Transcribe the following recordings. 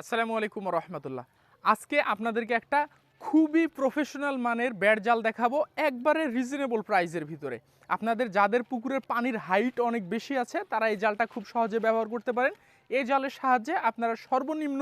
আসসালামু আলাইকুম রহমতুল্লাহ আজকে আপনাদেরকে একটা খুবই প্রফেশনাল মানের ব্যাট জাল দেখাবো, একবারে রিজনেবল প্রাইসের ভিতরে। আপনাদের যাদের পুকুরের পানির হাইট অনেক বেশি আছে, তারা এই জালটা খুব সহজে ব্যবহার করতে পারেন। এই জালের সাহায্যে আপনারা সর্বনিম্ন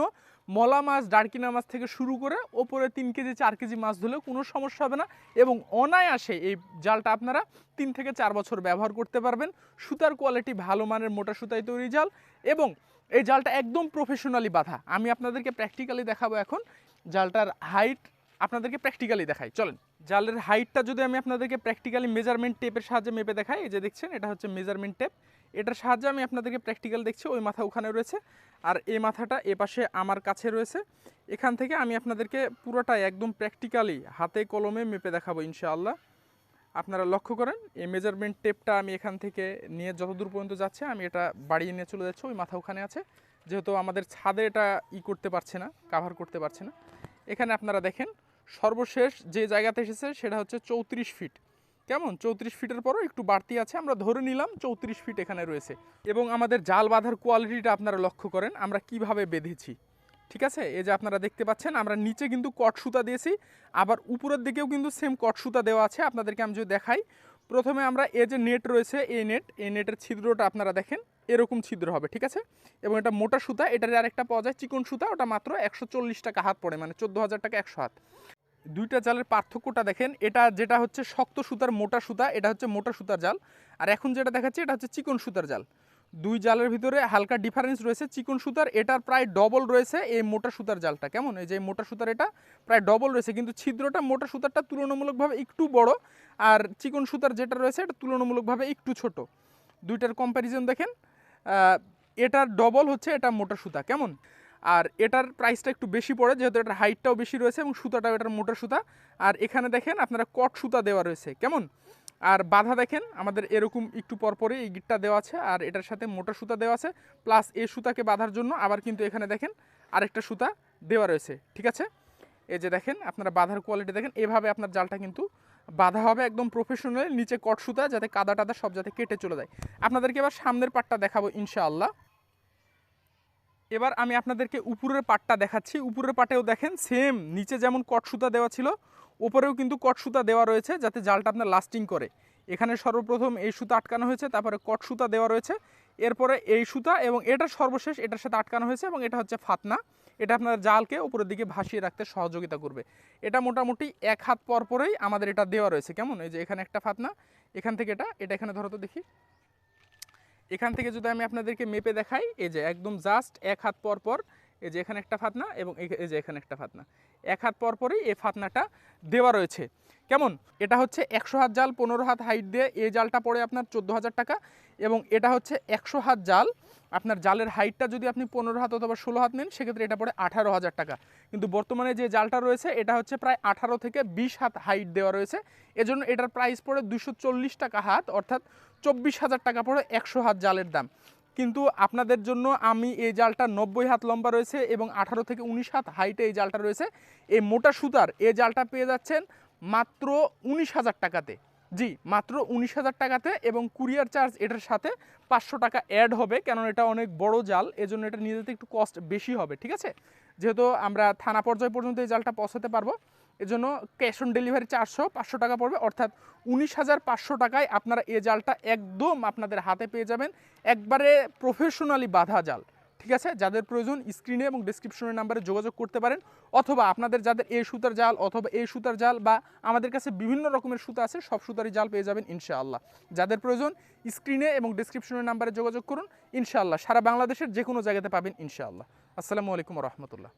মলা মাছ, ডারকিনা মাছ থেকে শুরু করে ওপরে তিন কেজি, চার কেজি মাছ ধরলেও কোনো সমস্যা হবে না এবং অনায়াসে এই জালটা আপনারা তিন থেকে চার বছর ব্যবহার করতে পারবেন। সুতার কোয়ালিটি ভালো মানের মোটা সুতায় তৈরি জাল এবং এই জালটা একদম প্রফেশনালি বাঁধা। আমি আপনাদেরকে প্র্যাকটিক্যালি দেখাবো এখন। জালটার হাইট আপনাদেরকে প্র্যাকটিক্যালি দেখাই। চলেন, জালের হাইটটা যদি আমি আপনাদেরকে প্র্যাকটিক্যালি মেজারমেন্ট টেপের সাহায্যে মেপে দেখাই, এই যে দেখছেন, এটা হচ্ছে মেজারমেন্ট টেপ এটার সাহায্যে আমি আপনাদেরকে প্র্যাকটিক্যাল দেখছি, ওই মাথা ওখানে রয়েছে। আর এই মাথাটা এ পাশে আমার কাছে রয়েছে। এখান থেকে আমি আপনাদেরকে পুরোটাই একদম প্র্যাকটিক্যালি হাতে কলমে মেপে দেখাবো ইনশাআল্লাহ। আপনারা লক্ষ্য করেন, এই মেজারমেন্ট টেপটা আমি এখান থেকে নিয়ে যতদূর পর্যন্ত যাচ্ছে, আমি এটা বাড়িয়ে নিয়ে চলে যাচ্ছি, ওই মাথা ওখানে আছে। যেহেতু আমাদের ছাদে এটা ই করতে পারছে না কাভার করতে পারছে না। এখানে আপনারা দেখেন, সর্বশেষ যে জায়গাতে এসেছে সেটা হচ্ছে চৌত্রিশ ফিট কেমন? চৌত্রিশ ফিটের পরও একটু বাড়তি আছে, আমরা ধরে নিলাম চৌত্রিশ ফিট এখানে রয়েছে। এবং আমাদের জাল বাঁধার কোয়ালিটিটা আপনারা লক্ষ্য করেন, আমরা কীভাবে বেঁধেছি। ঠিক আছে? এই যে আপনারা দেখতে পাচ্ছেন, আমরা নিচে কিন্তু কট সুতা দিয়েছি, আবার উপরের দিকেও কিন্তু সেম কট সুতা দেওয়া আছে, আপনাদেরকে আমি যদি দেখাই। প্রথমে আমরা এই যে নেট রয়েছে, এই নেট এই নেটের ছিদ্রটা আপনারা দেখেন, এরকম ছিদ্র হবে, ঠিক আছে? এবং এটা মোটা সুতা, এটার আরেকটা পাওয়া যায় চিকন সুতা, ওটা মাত্র একশো চল্লিশ টাকা হাত পড়ে মানে চোদ্দ হাজার টাকা একশো হাত। দুইটা জালের পার্থক্যটা দেখেন, এটা যেটা হচ্ছে শক্ত সুতার মোটা সুতা, এটা হচ্ছে মোটা সুতার জাল, আর এখন যেটা দেখাচ্ছি, এটা হচ্ছে চিকন সুতার জাল। দুই জালের ভিতরে হালকা ডিফারেন্স রয়েছে। চিকন সুতার, এটার প্রায় ডবল রয়েছে এই মোটা সুতার জালটা। কেমন? এই যে মোটা সুতার এটা প্রায় ডবল রয়েছে, কিন্তু ছিদ্রটা, মোটা সুতারটা তুলনামূলকভাবে একটু বড় আর চিকন সুতার যেটা রয়েছে এটা তুলনামূলকভাবে একটু ছোট। দুইটার কম্প্যারিজন দেখেন। এটার ডবল হচ্ছে এটা মোটা সুতা। কেমন? আর এটার প্রাইসটা একটু বেশি পড়ে, যেহেতু এটার হাইটটাও বেশি রয়েছে এবং সুতাটাও এটার মোটা সুতা। আর এখানে দেখেন আপনারা কট সুতা দেওয়া রয়েছে। কেমন? আর বাধা দেখেন, আমাদের এরকম একটু পরপরে এই গিটটা দেওয়া আছে আর এটার সাথে মোটা সুতা দেওয়া আছে, প্লাস এই সুতাকে বাঁধার জন্য আবার কিন্তু এখানে দেখেন আরেকটা সুতা দেওয়া রয়েছে, ঠিক আছে? এই যে দেখেন, আপনারা বাঁধার কোয়ালিটি দেখেন, এভাবে আপনার জালটা কিন্তু বাঁধা হবে একদম প্রফেশনাল নিচে কট সুতা, যাতে কাদা টাদা সব যাতে কেটে চলে যায়। আপনাদেরকে এবার সামনের পাটটা দেখাবো ইনশাআল্লাহ। এবার আমি আপনাদেরকে উপরের পাটটা দেখাচ্ছি, উপরের পাটেও দেখেন সেম নিচে যেমন কট সুতা দেওয়া ছিল উপরেও কিন্তু কট সুতা দেওয়া রয়েছে যাতে জালটা আপনার লাস্টিং করে। এখানে সর্বপ্রথম এই সুতা আটকানো হয়েছে, তারপরে কট সুতা দেওয়া রয়েছে, এরপরে এই সুতা এবং এটা সর্বশেষ, এটার সাথে আটকানো হয়েছে এবং এটা হচ্ছে ফাতনা। এটা আপনার জালকে উপরের দিকে ভাসিয়ে রাখতে সহযোগিতা করবে। এটা মোটামুটি এক হাত পর পরেই আমাদের এটা দেওয়া রয়েছে। কেমন? এই যে এখানে একটা ফাতনা, এখান থেকে এটা এটা এখানে ধরো তো দেখি। এখান থেকে যদি আমি আপনাদেরকে মেপে দেখাই, এই যে একদম জাস্ট এক হাত পর পর এই যে এখানে একটা ফাতনা এবং এই- যে এখানে একটা ফাতনা। এক হাত পরপরই এই ফাতনাটা দেওয়া রয়েছে। কেমন? এটা হচ্ছে একশো হাত জাল, পনেরো হাত হাইট দিয়ে এই জালটা পড়ে আপনার চোদ্দ হাজার টাকা এবং এটা হচ্ছে একশো হাত জাল। আপনার জালের হাইটটা যদি আপনি পনেরো হাত অথবা ষোলো হাত নেন, সেক্ষেত্রে এটা পড়ে আঠারো হাজার টাকা। কিন্তু বর্তমানে যে জালটা রয়েছে, এটা হচ্ছে প্রায় আঠারো থেকে বিশ হাত হাইট দেওয়া রয়েছে। এজন্য এটার প্রাইস পড়ে দুশো টাকা হাত, অর্থাৎ চব্বিশ হাজার টাকা পড়ে একশো হাত জালের দাম। কিন্তু আপনাদের জন্য আমি এই জালটা নব্বই হাত লম্বা রয়েছে এবং আঠারো থেকে উনিশ হাত হাইটে এই জালটা রয়েছে। এই মোটা সুতার এই জালটা পেয়ে যাচ্ছেন মাত্র উনিশ হাজার টাকাতে। জি, মাত্র উনিশ হাজার টাকাতে এবং কুরিয়ার চার্জ এটার সাথে পাঁচশো টাকা অ্যাড হবে কেন এটা অনেক বড় জাল, এজন্য এটা নিয়ে যেতে একটু কস্ট বেশি হবে, ঠিক আছে? যেহেতু আমরা থানা পর্যায় পর্যন্ত এই জালটা পৌঁছাতে পারব। এজন্য ক্যাশ অন ডেলিভারি চারশো, পাঁচশো টাকা পড়বে। অর্থাৎ উনিশ হাজার পাঁচশো টাকায় আপনারা এ জালটা একদম আপনাদের হাতে পেয়ে যাবেন। একবারে প্রফেশনালি বাঁধা জাল, ঠিক আছে? যাদের প্রয়োজন স্ক্রিনে এবং ডিসক্রিপশনের নাম্বারে যোগাযোগ করতে পারেন, অথবা আপনাদের যাদের এই সুতার জাল অথবা এই সুতার জাল বা আমাদের কাছে বিভিন্ন রকমের সুতা আছে, সব সুতারই জাল পেয়ে যাবেন ইনশাআল্লাহ। যাদের প্রয়োজন স্ক্রিনে এবং ডিসক্রিপশনের নাম্বারে যোগাযোগ করুন, ইনশাআল্লাহ। সারা বাংলাদেশের যে কোনো জায়গাতে পাবেন ইনশাআল্লাহ। আসসালামু আলাইকুম রহমতুল্লাহ।